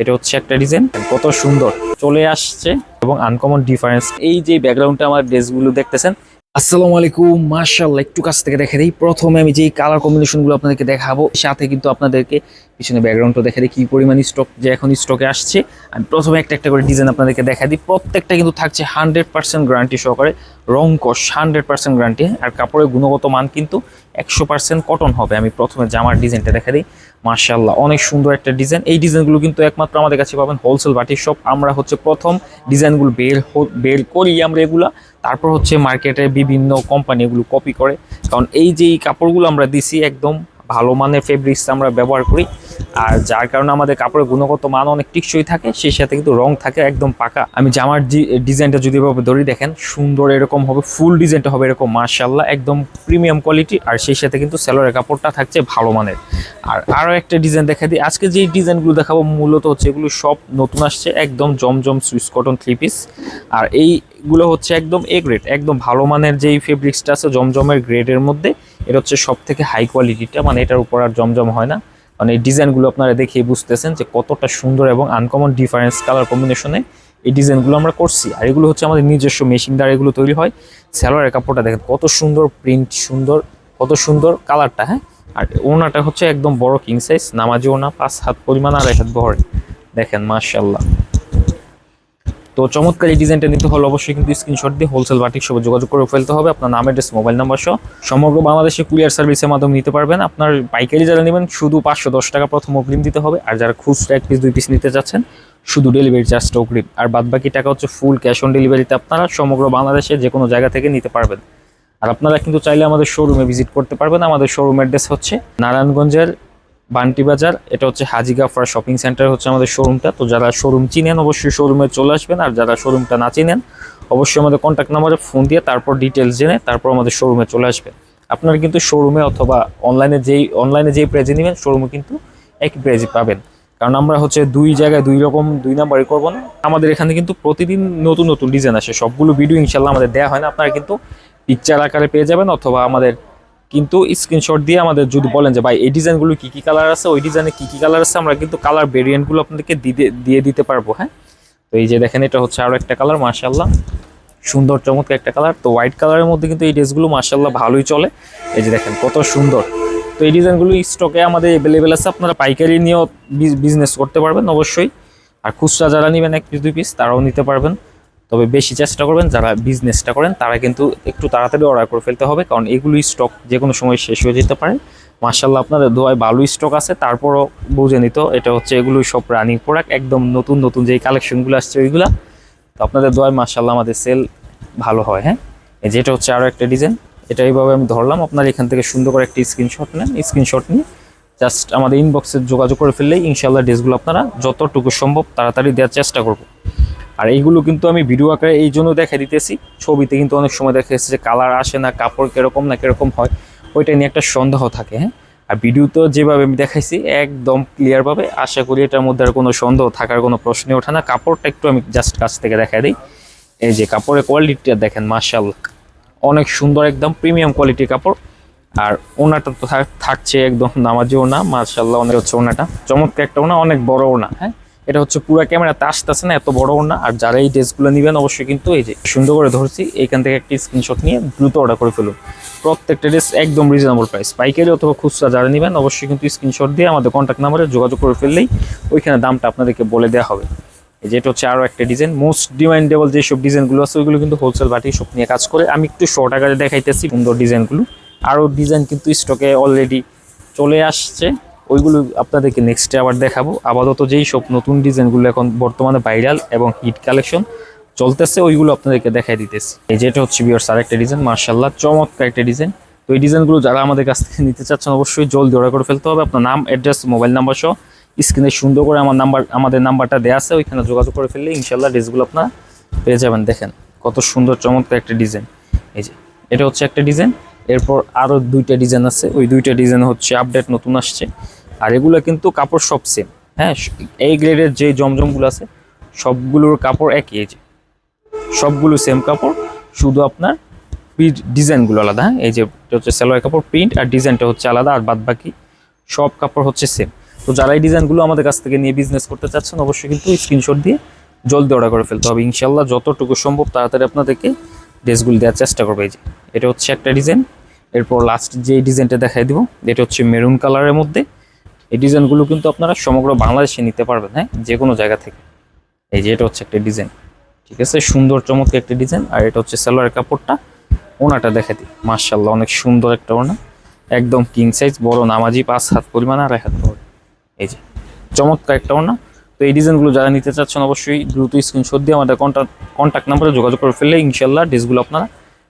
এটা হচ্ছে একটা ডিজাইন। কত সুন্দর। চলে আসছে এবং আনকমন ডিফারেন্স এই যে ব্যাকগ্রাউন্ডটা আমার ড্রেসগুলো দেখতেছেন, আসসালামু আলাইকুম। মার্শাল্লাহ একটু কাছ থেকে দেখে দিই। প্রথমে আমি যেই কালার কম্বিনেশনগুলো আপনাদেরকে দেখাবো, সাথে কিন্তু আপনাদেরকে পিছনে ব্যাকগ্রাউন্ডটা দেখা দিই, কি পরিমাণ স্টক যে এখন স্টকে আসছে। আমি প্রথমে একটা একটা করে ডিজাইন আপনাদেরকে দেখা দিই। প্রত্যেকটা কিন্তু থাকছে হান্ড্রেড পার্সেন্ট গ্যারান্টি সহকারে। রং কস হান্ড্রেড পার্সেন্ট গ্যারান্টি আর কাপড়ের গুণগত মান কিন্তু একশো পার্সেন্ট কটন হবে। আমি প্রথমে জামার ডিজাইনটা দেখা দিই। মার্শাল্লাহ অনেক সুন্দর একটা ডিজাইন এই ডিজাইনগুলো কিন্তু একমাত্র আমাদের কাছে পাবেন হোলসেল বাটির শপ আমরা হচ্ছে প্রথম ডিজাইনগুলো বের বের করি আমরা এগুলা। তারপর হচ্ছে মার্কেটে বিভিন্ন কোম্পানি এগুলো কপি করে। কারণ এই যে কাপড়গুলো আমরা দিছি একদম ভালো মানের ফেব্রিক্স আমরা ব্যবহার করি। আর যার কারণে আমাদের কাপড়ের গুণগত মান অনেক টিকসই থাকে সেই সাথে কিন্তু রং থাকে একদম পাকা। আমি জামার ডিজাইনটা যদি এভাবে ধরি, দেখেন সুন্দর এরকম হবে ফুল ডিজাইনটা হবে এরকম মার্শাল্লাহ একদম প্রিমিয়াম কোয়ালিটি আর সেই সাথে কিন্তু সেলোয়ারের কাপড়টা থাকছে ভালো মানের। আর আরও একটা ডিজাইন দেখা দিই, আজকে যে ডিজাইনগুলো দেখাবো, মূলত হচ্ছে এগুলো সব নতুন আসছে, একদম জমজম সুইস কটন থ্রি পিস আর এইগুলো হচ্ছে একদম এ গ্রেড একদম ভালো মানের যেই ফেব্রিক্সটা আছে, জমজমের গ্রেডের মধ্যে এটা হচ্ছে সব থেকে হাই কোয়ালিটিটা মানে এটার উপর আর জমজম হয় না। মানে এই ডিজাইনগুলো আপনারা দেখেই বুঝতেছেন যে কতটা সুন্দর এবং আনকমন ডিফারেন্স কালার কম্বিনেশনে এই ডিজাইনগুলো আমরা করছি। আর এগুলো হচ্ছে আমাদের নিজস্ব মেশিন দ্বারা এগুলো তৈরি হয়। স্যালোয়ারের কাপড়টা দেখেন, কত সুন্দর প্রিন্ট সুন্দর, কত সুন্দর কালারটা হ্যাঁ? আর ওনাটা হচ্ছে একদম বড় কিং সাইজ নামাজি ওনা, পাঁচ হাত পরিমাণ আর এক হাত বহরে। দেখেন মার্শাল্লাহ তো চমৎকার এই ডিজাইনটা নিতে হলে অবশ্যই কিন্তু স্ক্রিনশট দিয়ে হোলসেল বাটিক সবে যোগাযোগ করে ফেলতে হবে। আপনার নাম অ্যাড্রেস মোবাইল নাম্বার সহ সমগ্র বাংলাদেশে কুরিয়ার সার্ভিসের মাধ্যমে নিতে পারবেন। আপনার পাইকারি যারা নেবেন, শুধু পাঁচশো দশ টাকা প্রথম অগ্রিম দিতে হবে। আর যারা খুচরা এক পিস দুই পিস নিতে চাচ্ছেন, শুধু ডেলিভারি চার্জটা অগ্রিম। আর বাদ বাকি টাকা হচ্ছে ফুল ক্যাশ অন ডেলিভারিতে আপনারা সমগ্র বাংলাদেশে যে কোনো জায়গা থেকে নিতে পারবেন। আর আপনারা কিন্তু চাইলে আমাদের শোরুমে ভিজিট করতে পারবেন। আমাদের শোরুম অ্যাড্রেস হচ্ছে নারায়ণগঞ্জের বান্টি বাজার, এটা হচ্ছে হাজি গাফরা শপিং সেন্টার হচ্ছে আমাদের শোরুমটা। তো যারা শোরুম চিনেন, অবশ্যই শোরুমে চলে আসবেন, আর যারা শোরুমটা না চিনেন, অবশ্যই আমাদের কন্ট্যাক্ট নাম্বারে ফোন দিয়ে তারপর ডিটেলস জেনে তারপর আমাদের শোরুমে চলে আসবেন। আপনারা কিন্তু শোরুমে অথবা অনলাইনে যেই অনলাইনে যেই প্রাইজে নেবেন, শোরুমে কিন্তু একই প্রাইজে পাবেন। কারণ আমরা হচ্ছে দুই জায়গায় দুই রকম, দুই নাম্বারই করব না। আমাদের এখানে কিন্তু প্রতিদিন নতুন নতুন ডিজাইন আসে। সবগুলো ভিডিও ইনশাল্লাহ আমাদের দেওয়া হয় না। আপনারা কিন্তু পিকচার আকারে পেয়ে যাবেন, অথবা আমাদের কিন্তু স্ক্রিনশট দিয়ে আমাদের যদি বলেন যে, ভাই, এই ডিজাইনগুলো কী কী কালার আছে? ওই ডিজাইনে কী কী কালার আছে? আমরা কিন্তু কালার ভেরিয়েন্টগুলো আপনাদেরকে দিয়ে দিতে পারব। হ্যাঁ? তো এই যে দেখেন, এটা হচ্ছে আরও একটা কালার মার্শাল্লাহ সুন্দর, চমৎকার একটা কালার তো হোয়াইট কালারের মধ্যে কিন্তু এই ড্রেসগুলো মার্শাল্লাহ ভালোই চলে। এই যে দেখেন, কত সুন্দর। তো এই ডিজাইনগুলো স্টকে আমাদের অ্যাভেলেবেল আছে। আপনারা পাইকারি নিয়েও বিজনেস করতে পারবেন অবশ্যই। আর খুচরা যারা নেবেন এক পিস দুই পিস তারাও নিতে পারবেন। তবে বেশি চেষ্টা করবেন, যারা বিজনেসটা করেন, তারা কিন্তু একটু তাড়াতাড়ি অর্ডার করে ফেলতে হবে, কারণ এগুলো স্টক যে কোনো সময় শেষ হয়ে যেতে পারে। মার্শাল্লাহ আপনাদের দোয়ায় ভালো স্টক আছে, তারপরও বুঝে নিত এটা হচ্ছে এগুলো সব রানিং প্রোডাক্ট একদম নতুন নতুন যেই কালেকশনগুলো আসছে ওইগুলো। তো আপনাদের দোয়ায় মার্শাল্লাহ আমাদের সেল ভালো হয় হ্যাঁ? যেটা হচ্ছে আরও একটা ডিজাইন এটা এইভাবে আমি ধরলাম, আপনার এখান থেকে সুন্দর করে একটা স্ক্রিনশট নেন স্ক্রিনশট নিয়ে জাস্ট আমাদের ইনবক্সে যোগাযোগ করে ফেললেই ইনশাল্লাহ ড্রেসগুলো আপনারা যতটুকু সম্ভব তাড়াতাড়ি দেওয়ার চেষ্টা করব। আর এইগুলো কিন্তু আমি ভিডিও আকারে এই জন্য দেখা দিতেছি। ছবিতে কিন্তু অনেক সময় দেখা যাচ্ছে যে কালার আসে না, কাপড় কীরকম না কীরকম হয়, ওইটা নিয়ে একটা সন্দেহ থাকে হ্যাঁ? আর ভিডিওতে যেভাবে আমি দেখাইছি, একদম ক্লিয়ারভাবে আশা করি এটার মধ্যে আর কোনো সন্দেহ থাকার কোনো প্রশ্নই ওঠে না। কাপড়টা একটু আমি জাস্ট কাছ থেকে দেখা দিই। এই যে কাপড়ের কোয়ালিটিটা দেখেন মার্শাল অনেক সুন্দর, একদম প্রিমিয়াম কোয়ালিটির কাপড়। আর ওনাটা তো থাক- থাকছে একদম নামাজি ওনা মার্শাল্লাহ অনেক হচ্ছে ওনাটা। চমৎকার একটা ওনা, অনেক বড় ওনা হ্যাঁ? এটা হচ্ছে পুরো ক্যামেরাতে আসতেছে না, এত বড় না। আর যারা এই ড্রেসগুলো নেবেন, অবশ্যই কিন্তু এই যে সুন্দর করে ধরছি, এইখান থেকে একটি স্ক্রিনশট নিয়ে দ্রুত অর্ডার করে ফেলুন। প্রত্যেকটা ড্রেস একদম রিজনেবল প্রাইস পাইকারি অথবা খুচরা যারা নেবেন, অবশ্যই কিন্তু স্ক্রিনশট দিয়ে আমাদের কন্ট্যাক্ট নাম্বারে যোগাযোগ করে ফেললেই ওইখানে দামটা আপনাদেরকে বলে দেওয়া হবে। এই যেটা হচ্ছে আরও একটা ডিজাইন মোস্ট ডিমান্ডেবল যেসব ডিজাইনগুলো আছে, ওইগুলো কিন্তু হোলসেল বাটি সব নিয়ে কাজ করে। আমি একটু শর্ট আকারে দেখাইতেছি সুন্দর ডিজাইনগুলো আরও ডিজাইন কিন্তু স্টকে অলরেডি চলে আসছে। ওইগুলো আপনাদেরকে নেক্সটে আবার দেখাবো। আপাতত যেই সব নতুন ডিজাইনগুলো এখন বর্তমানে ভাইরাল এবং হিট কালেকশন চলতেছে, ওইগুলো আপনাদেরকে দেখাই দিতেছি। এই যেটা হচ্ছে বিয়ার্স আর একটা ডিজাইন মার্শাল্লাহ চমৎকার একটা ডিজাইন তো এই ডিজাইনগুলো যারা আমাদের কাছ থেকে নিতে চাচ্ছেন, অবশ্যই জলদি অর্ডার করে ফেলতে হবে। আপনার নাম অ্যাড্রেস মোবাইল নাম্বার সহ স্ক্রিনে সুন্দর করে আমার নাম্বার আমাদের নাম্বারটা দেওয়া আছে, ওইখানে যোগাযোগ করে ফেললে ইনশাল্লাহ ড্রেসগুলো আপনারা পেয়ে যাবেন। দেখেন কত সুন্দর, চমৎকার একটা ডিজাইন এই যে, এটা হচ্ছে একটা ডিজাইন এরপর আরও দুইটা ডিজাইন আছে। ওই দুইটা ডিজাইন হচ্ছে আপডেট নতুন আসছে। আর এগুলো কিন্তু কাপড় সব সেম হ্যাঁ এই গ্রেডের যে জমজমগুলো আছে, সবগুলোর কাপড় একই। এই যে, সবগুলো সেম কাপড়, শুধু আপনার ডিজাইনগুলো আলাদা। হ্যাঁ এই যে হচ্ছে সালোয়ার কাপড় প্রিন্ট আর ডিজাইনটা হচ্ছে আলাদা আর বাদ বাকি সব কাপড় হচ্ছে সেম তো যারা এই ডিজাইনগুলো আমাদের কাছ থেকে নিয়ে বিজনেস করতে চাচ্ছেন, অবশ্যই কিন্তু স্ক্রিনশট দিয়ে জলদি অর্ডার করে ফেলতে হবে। ইনশাল্লাহ যতটুকু সম্ভব তাড়াতাড়ি আপনাদেরকে ড্রেসগুলো দেওয়ার চেষ্টা করবে এই যে। এটা হচ্ছে একটা ডিজাইন। এরপর লাস্ট যে ডিজাইনটা দেখাই দিব, এটা হচ্ছে মেরুন কালারের মধ্যে। এই ডিজাইনগুলো কিন্তু আপনারা সমগ্র বাংলাদেশে নিতে পারবেন হ্যাঁ? যে কোনো জায়গা থেকে। এই যে এটা হচ্ছে একটা ডিজাইন। ঠিক আছে? সুন্দর, চমৎকার একটা ডিজাইন। আর এটা হচ্ছে সালোয়ারের কাপড়টা। ওনাটা দেখে দিই। মার্শাল্লাহ অনেক সুন্দর একটা ওনা। একদম কিং সাইজ বড় নামাজি, পাঁচ হাত পরিমাণ আর এক হাত এই যে, চমৎকার একটা ওনা। তো এই ডিজাইনগুলো যারা নিতে চাচ্ছেন অবশ্যই দ্রুত স্ক্রিনশট দিয়ে আমাদের কন্ট্যাক্ট কন্ট্যাক্ট নাম্বারে যোগাযোগ করে ফেললে ইনশাল্লাহ ড্রেসগুলো আপনারা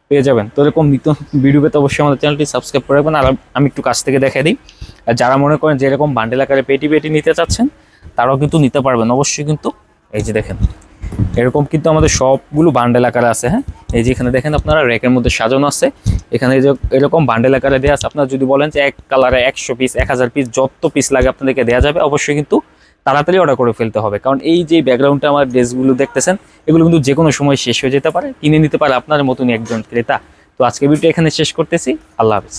পেয়ে যাবেন। তো এরকম নিত্য ভিডিও পেতে অবশ্যই আমাদের চ্যানেলটি সাবস্ক্রাইব করে রাখবেন। আর আমি একটু কাছ থেকে দেখাই দিই। আর যারা মনে করেন যে এরকম বান্ডেল আকারে পেটি পেটি নিতে চাচ্ছেন, তারাও কিন্তু নিতে পারবেন। অবশ্যই কিন্তু এই যে দেখেন, এরকম কিন্তু আমাদের সবগুলো বান্ডেল আকারে আছে হ্যাঁ? এই যে এখানে দেখেন আপনারা র্যাকের মধ্যে সাজানো আছে। এখানে যে এরকম বান্ডেল আকারে দেওয়া আছে, আপনারা যদি বলেন যে এক কালারে একশো পিস এক হাজার পিস যত পিস লাগে আপনাদেরকে দেওয়া যাবে, অবশ্যই কিন্তু তাড়াতাড়ি অর্ডার করে ফেলতে হবে। কারণ এই যে ব্যাকগ্রাউন্ডে আমার ড্রেসগুলো দেখতেছেন, এগুলো কিন্তু যে কোনো সময় শেষ হয়ে যেতে পারে, কিনে নিতে পারে আপনার মতনই একজন ক্রেতা। তো আজকে ভিডিও এখানে শেষ করতেছি। আল্লাহ হাফিজ।